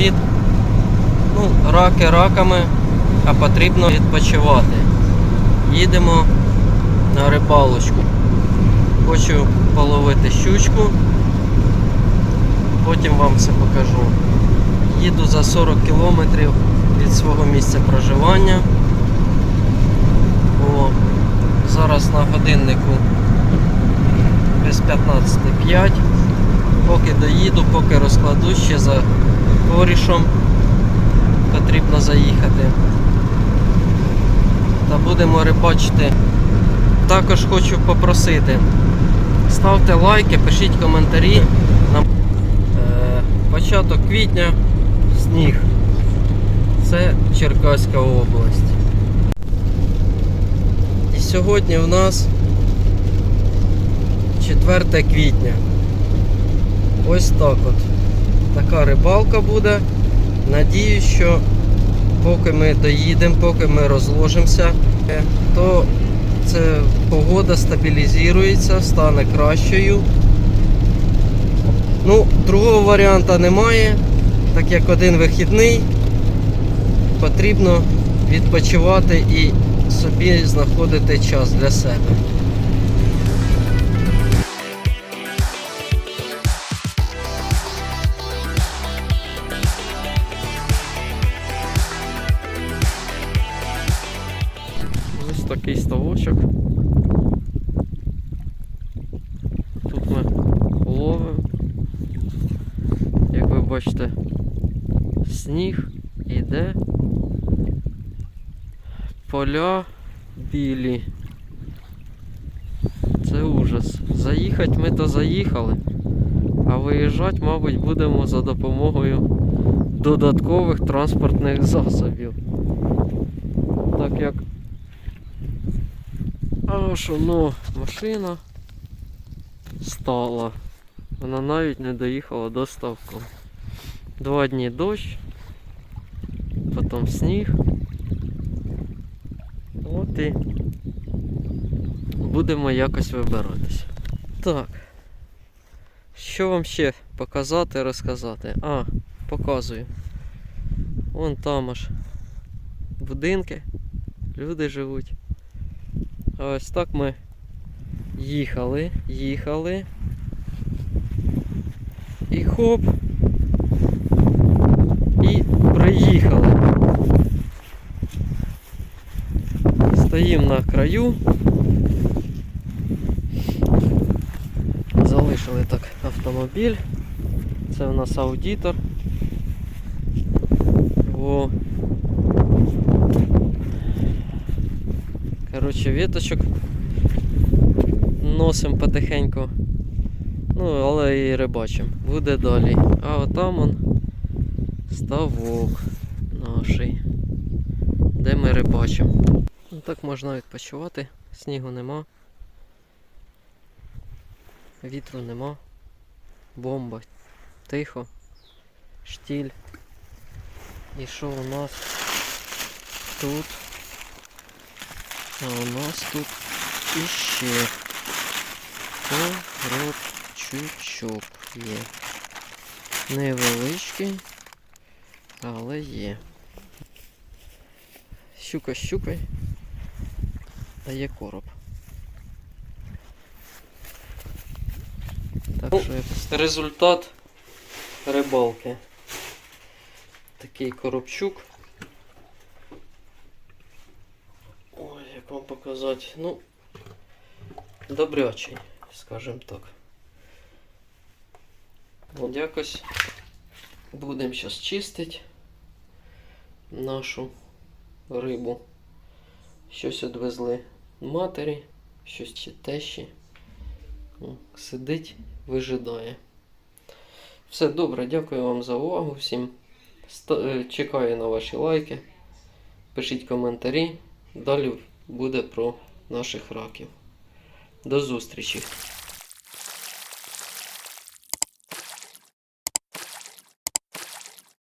привіт. Ну, раки раками, а потрібно відпочивати. Їдемо на рибалочку. Хочу половити щучку. Потім вам все покажу. Їду за 40 кілометрів від свого місця проживання. О, зараз на годиннику без 15.05. Поки доїду, поки розкладу ще за корішем потрібно заїхати. Та будемо рибачити. Також хочу попросити. Ставте лайки, пишіть коментарі. Нам е, початок квітня сніг. Це Черкаська область. І сьогодні у нас 4 квітня. Ось так от. Така рибалка буде. Надіюсь, що поки ми доїдемо, поки ми розложимося, то це погода стабілізується, стане кращою. Ну, другого варіанта немає, так як один вихідний, потрібно відпочивати і собі знаходити час для себе. Такий ставочок. Тут ми ловимо. Як ви бачите, сніг іде. Поля білі. Це ужас. Заїхати ми то заїхали, а виїжджати, мабуть, будемо за допомогою додаткових транспортних засобів. Так як Аж воно машина стала. Вона навіть не доїхала до ставку. Два дні дощ, потім сніг. От і будемо якось вибиратися. Так. Що вам ще показати, розказати? А, показую. Вон там аж будинки, люди живуть. Ось так ми їхали, їхали. І хоп. І приїхали. Стоїмо на краю. Залишили так автомобіль. Це у нас аудитор. О. Коротше, віточок носимо потихеньку. Ну, але і рибачимо. Буде далі. А отам он ставок наший. Де ми рибачимо. Ну, так можна відпочивати. Снігу нема. Вітру нема. Бомба. Тихо. Штіль. І що у нас тут? А у нас тут іще коробчучок є. Невеличкий, але є. Щука щукай, а є короб. Так що якось результат рибалки. Такий коробчук. Ой, як вам показати? Ну, добрячий, скажімо так. От якось будемо зараз чистити нашу рибу. Щось відвезли матері, щось чи тещі. Сидить, вижидає. Все добре, дякую вам за увагу всім. Е, Чекаю на ваші лайки. Пишіть коментарі. Далі буде про наших раків. До зустрічі!